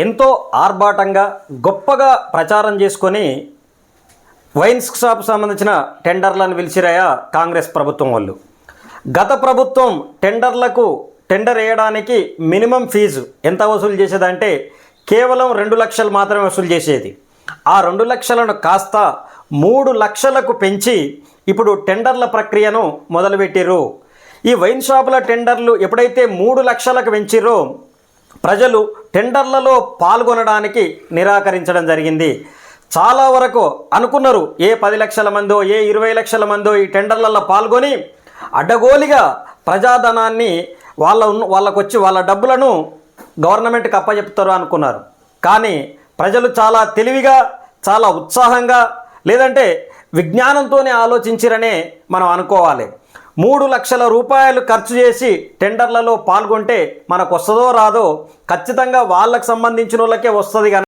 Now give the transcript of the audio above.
ఎంతో ఆర్భాటంగా గొప్పగా ప్రచారం చేసుకొని వైన్స్ షాప్ సంబంధించిన టెండర్లను పిలిచిరాయా కాంగ్రెస్ ప్రభుత్వం వాళ్ళు. గత ప్రభుత్వం టెండర్లకు టెండర్ వేయడానికి మినిమం ఫీజు ఎంత వసూలు చేసేదంటే కేవలం రెండు లక్షలు మాత్రమే వసూలు చేసేది. ఆ రెండు లక్షలను కాస్త మూడు లక్షలకు పెంచి ఇప్పుడు టెండర్ల ప్రక్రియను మొదలుపెట్టిర్రు. ఈ వైన్ షాపుల టెండర్లు ఎప్పుడైతే మూడు లక్షలకు పెంచిరో ప్రజలు టెండర్లలో పాల్గొనడానికి నిరాకరించడం జరిగింది. చాలా వరకు అనుకున్నారు ఏ పది లక్షల మందో ఏ ఇరవై లక్షల మందో ఈ టెండర్లలో పాల్గొని అడ్డగోలిగా ప్రజాధనాన్ని వాళ్ళ ఉన్న- వాళ్ళకు వచ్చి వాళ్ళ డబ్బులను గవర్నమెంట్కి అప్పచెప్తారు అనుకున్నారు. కానీ ప్రజలు చాలా తెలివిగా చాలా ఉత్సాహంగా లేదంటే విజ్ఞానంతోనే ఆలోచించిరనే మనం అనుకోవాలి. మూడు లక్షల రూపాయలు ఖర్చు చేసి టెండర్లలో పాల్గొంటే మనకు వస్తుందో రాదో ఖచ్చితంగా వాళ్ళకు సంబంధించిన వాళ్ళకే వస్తుంది